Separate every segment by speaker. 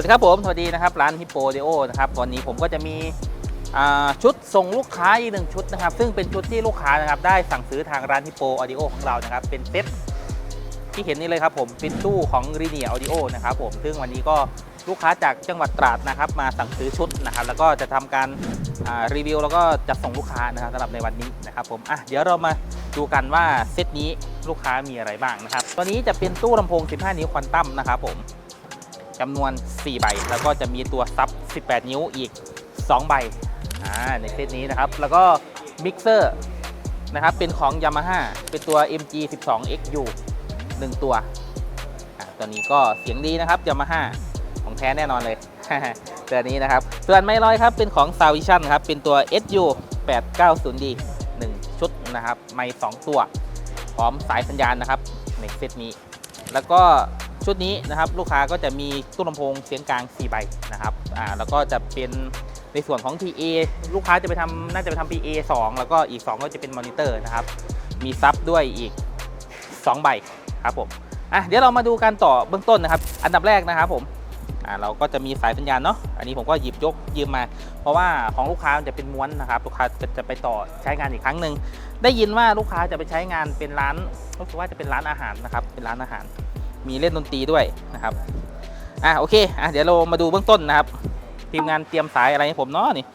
Speaker 1: สวัสดีครับผมสวัสดีนะครับร้านฮิปโปเดโอนะครับวันนี้ผมก็จะมีชุดส่งลูกค้าอีกหนึ่งชุดนะครับ ซึ่งเป็นชุดที่ลูกค้านะครับได้สั่งซื้อทางร้านฮิปโปออดิโอของเรานะครับ เป็นเซ็ตที่เห็นนี่เลยครับผมเป็นตู้ของรีเนียออดิโอนะครับผมซึ่งวันนี้ก็ลูกค้าจากจังหวัดตราดนะครับ มาสั่งซื้อชุดนะครับ แล้วก็จะทำการรีวิวแล้วก็จัดส่งลูกค้านะครับสำหรับในวันนี้นะครับผมอะเดี๋ยวเรามาดูกันว่าเซตนี้ลูกค้ามีอะไรบ้างนะครับตัวนี้จะเป็นตู้ลำโพง 15 นิ้วควอนตัมนะครับผม จำนวน 4 ใบ แล้วก็จะมีตัวซับ 18 นิ้วอีก 2 ใบอ่าในเซตนี้นะครับ แล้วก็มิกเซอร์นะครับเป็นของ Yamaha เป็นตัว MG 12 XU 1 ตัวตัวนี้ก็เสียงดีนะครับ Yamaha ของแท้แน่นอนเลยตัวนี้นะครับ ส่วนไม่ลอยครับเป็นของ s a v i s i o n ครับเป็นตัว SU 890D 1 ชุดนะครับ ไม่ 2 ตัว พร้อมสายสัญญาณนะครับในเซตนี้ แล้วก็ ชุดนี้นะครับลูกค้าก็จะมีตู้ลำโพงเสียงกลาง 4 ใบนะครับอ่าแล้วก็จะเป็นในส่วนของ PA ลูกค้าจะไปทำน่าจะไปทำ PA 2 แล้วก็อีก 2 ก็จะเป็นมอนิเตอร์นะครับ มีซับด้วยอีก 2 ใบครับผมอะเดี๋ยวเรามาดูการต่อเบื้องต้นนะครับ อันดับแรกนะครับผมอ่าเราก็จะมีสายสัญญาณเนาะอันนี้ผมก็หยิบยกยืมมา เพราะว่าของลูกค้าจะเป็นม้วนนะครับลูกค้าจะจะไปต่อใช้งานอีกครั้งหนึ่งได้ยินว่าลูกค้าจะไปใช้งานเป็นร้านรู้สึกว่าจะเป็นร้านอาหารนะครับเป็นร้านอาหาร มีเล่นดนตรีด้วยนะครับอะโอเคอะเดี๋ยวเรามาดูเบื้องต้นนะครับ ทีมงานเตรียมสายอะไรให้ผมเนาะนี่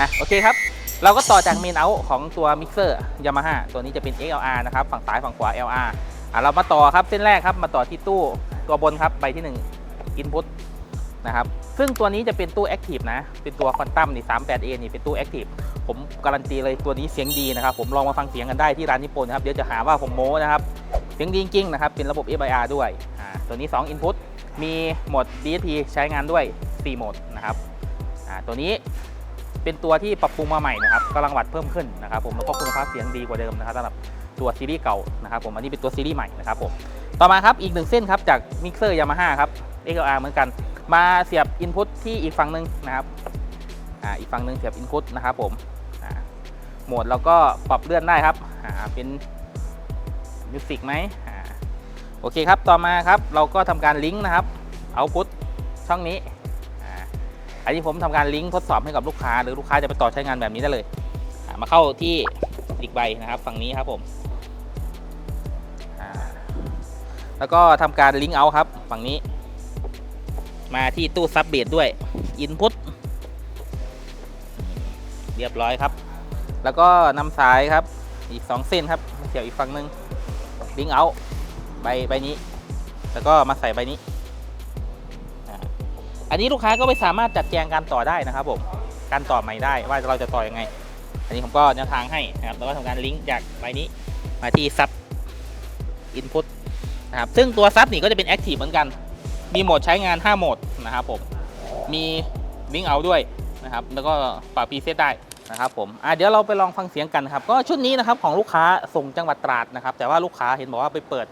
Speaker 1: อะโอเคครับ เราก็ต่อจากเมนเอาของตัวมิกเซอร์ยามาฮ่าตัวนี้จะเป็น XLR นะครับฝั่งซ้ายฝั่งขวา LR อะเรามาต่อครับเส้นแรกครับมาต่อที่ตู้ตัวบนครับใบที่ 1 Input นะครับซึ่งตัวนี้จะเป็นตู้ Active นะ เป็นตัวคอนตัมนี่ 38A นี่เป็นตู้ Active ผมการันตีเลยตัวนี้เสียงดีนะครับ ผมลองมาฟังเสียงกันได้ที่ร้านญี่ปุ่นนะครับ เดี๋ยวจะหาว่าผมโม้นะครับ เสียงดีจริงๆนะครับ เป็นระบบ FIR ด้วย ตัวนี้ 2 Input มีโหมด DSP ใช้งานด้วย 4 โหมดนะครับตัวนี้เป็นตัวที่ปรับปรุงมาใหม่นะครับกำลังวัดเพิ่มขึ้นนะครับผมแล้วก็คุณภาพเสียงดีกว่าเดิมนะครับสำหรับตัวซีรีส์เก่านะครับผมอันนี้เป็นตัวซีรีส์ใหม่นะครับผมต่อมาครับอีกหนึ่งเส้นครับจากมิกเซอร์ยามาฮ่าครับ XLR เหมือนกัน มาเสียบ Input ที่อีกฝั่งหนึ่งนะครับอ่าอีกฝั่งหนึ่งเสียบ Input นะครับผมโหมดเราก็ปรับเลื่อนได้ครับอ่าเป็น มิวสิกไหมโอเคครับ ต่อมาครับเราก็ทำการลิงก์นะครับเอาพุทช่องนี้อันนี้ผมทำการลิงก์ทดสอบให้กับลูกค้า หรือลูกค้าจะไปต่อใช้งานแบบนี้ได้เลย มาเข้าที่อีกใบนะครับ ฝั่งนี้ครับผมแล้วก็ทำการลิงก์เอาครับ ฝั่งนี้ มาที่ตู้ซับเบสด้วย Input เรียบร้อยครับ แล้วก็นำสายครับ อีก 2 เส้นครับเสียบอีกฝั่งหนึ่ง ลิงก์เอาใบใบนี้ แล้วก็มาใส่ใบนี้ อันนี้ลูกค้าก็ไม่สามารถจัดแจงการต่อได้นะครับผมการต่อใหม่ได้ว่าเราจะต่อยังไง อันนี้ผมก็แนวทางให้นะครับแล้วก็ทำการลิงก์จากใบนี้มาที่ซับอินพุตนะครับซึ่งตัวซับนี่ก็จะเป็นแอคทีฟเหมือนกัน มีโหมดใช้งาน 5 โหมดนะครับผมมีลิงก์เอาด้วยนะครับแล้วก็ปรับพีเซตได้ นะครับผมอะเดี๋ยวเราไปลองฟังเสียงกันครับ ก็ชุดนี้นะครับของลูกค้าส่งจังหวัดตราดนะครับ แต่ว่าลูกค้าเห็นบอกว่าไปเปิด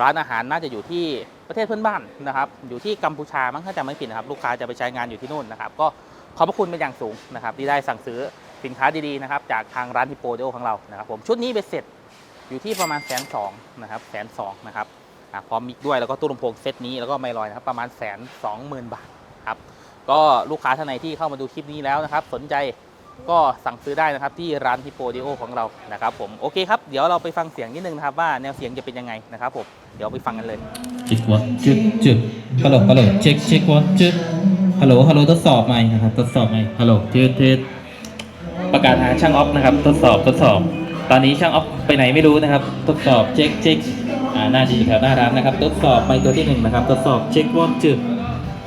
Speaker 1: ร้านอาหารน่าจะอยู่ที่ประเทศเพื่อนบ้านนะครับ อยู่ที่กัมพูชามั้งถ้าจำไม่ผิดนะครับ ลูกค้าจะไปใช้งานอยู่ที่นู่นนะครับ ก็ขอบพระคุณเป็นอย่างสูงนะครับ ที่ได้สั่งซื้อสินค้าดีๆนะครับจากทางร้านฮิปโปเดโอของเรานะครับ ผมชุดนี้เบ็ดเสร็จอยู่ที่ประมาณแสนสองนะครับแสนสองนะครับพร้อมมิกด้วยแล้วก็ตู้ลำโพงเซตนี้แล้วก็ไมลอยนะครับประมาณแสนสองหมื่นบาทครับก็ลูกค้าท่านไหนที่เข้ามาดูคลิปนี้แล้วนะครับ สนใจ ก็สั่งซื้อได้นะครับที่ร้านฮิปโปเดโอของเรานะครับผมโอเคครับเดี๋ยวเราไปฟังเสียงนิดนึงนะครับว่าแนวเสียงจะเป็นยังไงนะครับผมเดี๋ยวไปฟังกันเลย
Speaker 2: จิกวันจึ๊บจึ๊บฮัลโหลฮัลโหลเช็คเช็ควันจึ๊บฮัลโหลฮัลโหลทดสอบใหม่นะครับทดสอบใหม่ฮัลโหลเทสเทส
Speaker 1: ประกาศหาช่างออฟนะครับทดสอบทดสอบ ตอนนี้ช่างออฟไปไหนไม่รู้นะครับ
Speaker 2: ทดสอบเช็คเช็คอ่าหน่าจะอยู่แถวหน้าร้านนะครับ ทดสอบไปตัวที่หนึ่งนะครับ ทดสอบเช็ควันจึ๊บ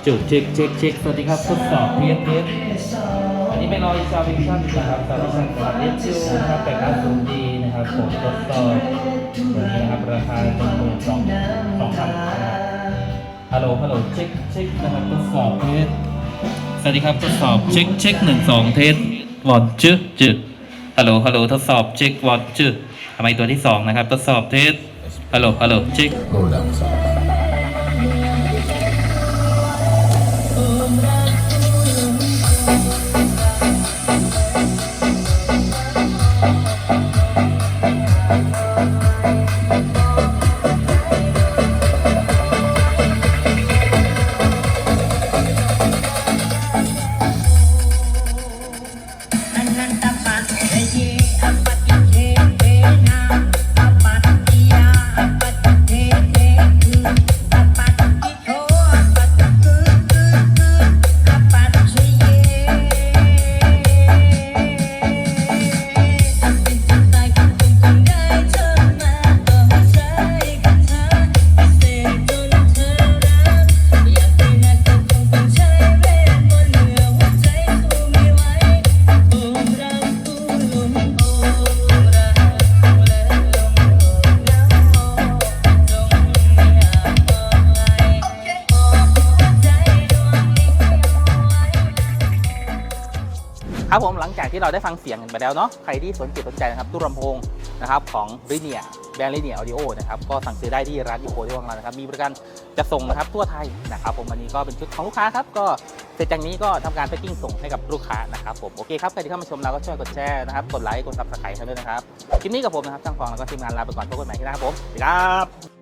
Speaker 2: จึ๊บเช็คเช็คเช็คสวัสดีครับทดสอบเทสเทส นี้เป็นรอยซาวิชั่นนะครับซาวิชั่นสามเอสยูนะครับแต่การสูงดีนะครับผมทดสอบตัวนี้นะครับราคาหนึ่งหมื่นสองสองพันนะครับฮัลโหลฮัลโหลเช็คเช็คนะครับทดสอบเทสสวัสดีครับทดสอบเช็คเช็คหนึ่งสองเทสวอดจื้อจื้อฮัลโหลฮัลโหลทดสอบเช็ควอดจื้อทำไมตัวที่สองนะครับทดสอบเทสฮัลโหลฮัลโหลเช็ค
Speaker 1: ครับผมหลังจากที่เราได้ฟังเสียงกันไปแล้วเนาะใครที่สนจิตสนใจนะครับตู้ลำโพงนะครับของริเนียแบรนด์ริเนียออดิโอนะครับก็สั่งซื้อได้ที่ร้านอีโคที่ของเรานะครับมีบริการจะส่งนะครับทั่วไทยนะครับผมวันนี้ก็เป็นชุดของลูกค้าครับก็เสร็จจากนี้ก็ทำการแพ็กกิ้งส่งให้กับลูกค้านะครับผมโอเคครับใครที่เข้ามาชมเราก็ช่วยกดแชร์นะครับกดไลค์กดซับสไครต์กันด้วยนะครับคลิปนี้กับผมนะครับทางฟองแล้วก็ทีมงานลาไปก่อนพบกันใหม่ที่หน้าครับผมสวัสดีครับ